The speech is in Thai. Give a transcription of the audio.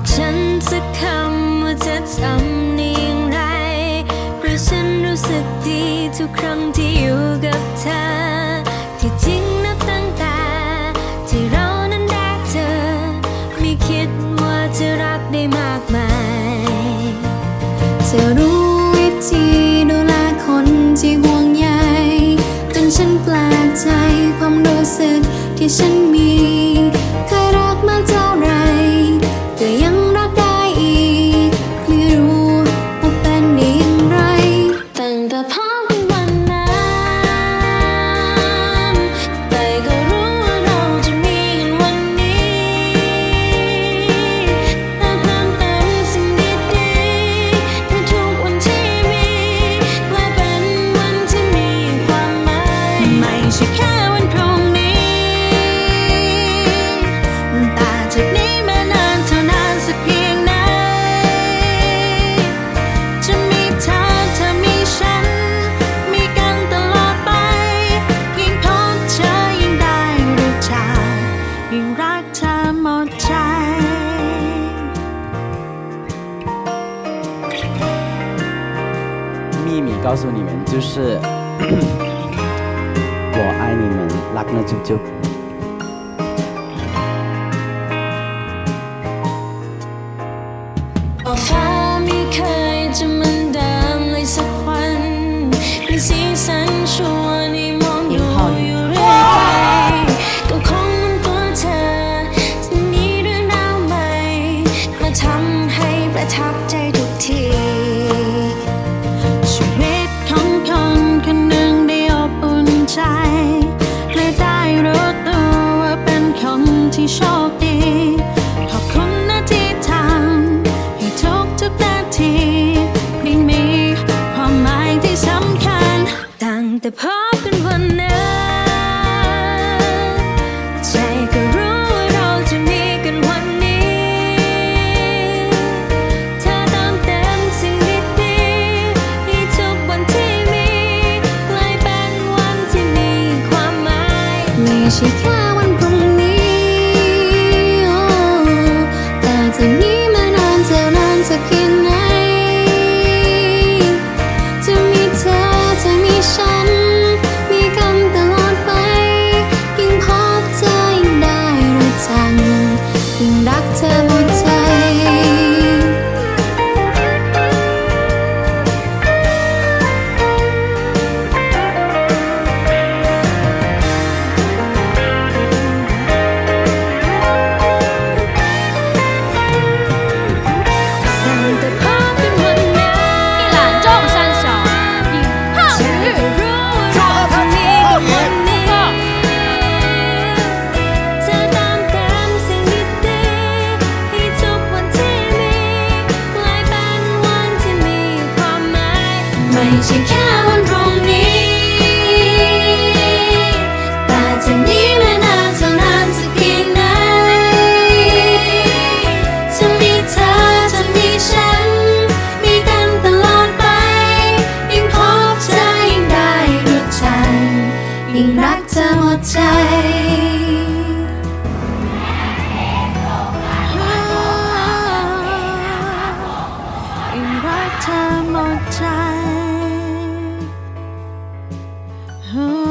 อกฉันสักคำว่าจะทำนี่อย่างไร เพราะฉันรู้สึกดีทุกครั้งที่อยู่กับเธอ ที่จริงนับตั้งแต่ที่เรานั้นรักเธอ ไม่คิดว่าจะรักได้มากมายเธอรู้วิธีดูแลคนที่ห่วงใยจนฉันแปลกใจความรู้สึกที่ฉันมี ไม่ใช่แค่วันพรุ่งนี้ แต่จากนี้มานานเท่านานสักเพียงไหน จะมีเธอเธอมีฉัน มีกันตลอดไป ยิ่งพบเธอยิ่งได้รู้จักยิ่งรักเธอหมดใจ秘密告诉你们，就是我爱你们，拉那啾啾。 จะพบกันวันนั้นใจก็รู้ว่าเราจะมีกันวันนี้ เธอเติมเต็มสิ่งดีๆให้ทุกวันที่มีกลายเป็นวันที่มีความหมายไม่ใช่แค่ fight you. can Oh.